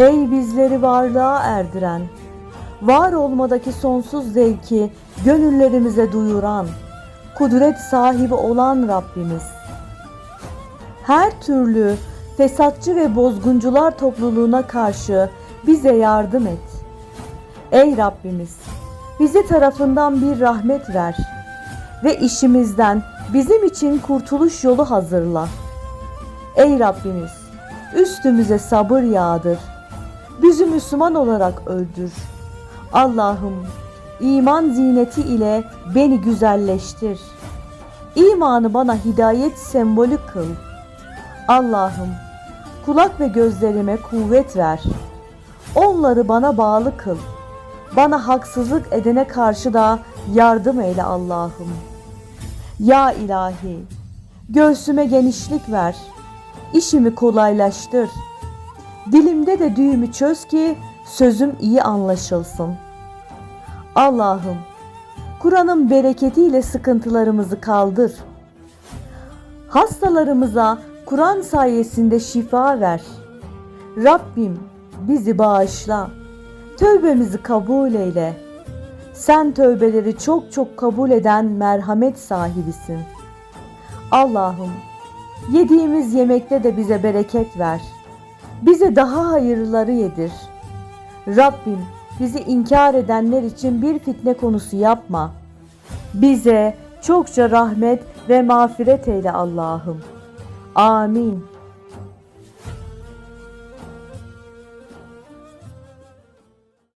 Ey bizleri varlığa erdiren, var olmadaki sonsuz zevki gönüllerimize duyuran, kudret sahibi olan Rabbimiz. Her türlü fesatçı ve bozguncular topluluğuna karşı bize yardım et. Ey Rabbimiz, bize tarafından bir rahmet ver ve işimizden bizim için kurtuluş yolu hazırla. Ey Rabbimiz, üstümüze sabır yağdır. Bizi Müslüman olarak öldür. Allah'ım, iman zineti ile beni güzelleştir. İmanı bana hidayet sembolü kıl. Allah'ım, kulak ve gözlerime kuvvet ver. Onları bana bağlı kıl. Bana haksızlık edene karşı da yardım eyle Allah'ım. Ya ilahi, göğsüme genişlik ver. İşimi kolaylaştır. Dilimde de düğümü çöz ki sözüm iyi anlaşılsın. Allah'ım, Kur'an'ın bereketiyle sıkıntılarımızı kaldır. Hastalarımıza Kur'an sayesinde şifa ver. Rabbim bizi bağışla. Tövbemizi kabul eyle. Sen tövbeleri çok çok kabul eden merhamet sahibisin. Allah'ım yediğimiz yemekte de bize bereket ver. Bize daha hayırları yedir. Rabbim bizi inkar edenler için bir fitne konusu yapma. Bize çokça rahmet ve mağfiret eyle Allah'ım. Amin.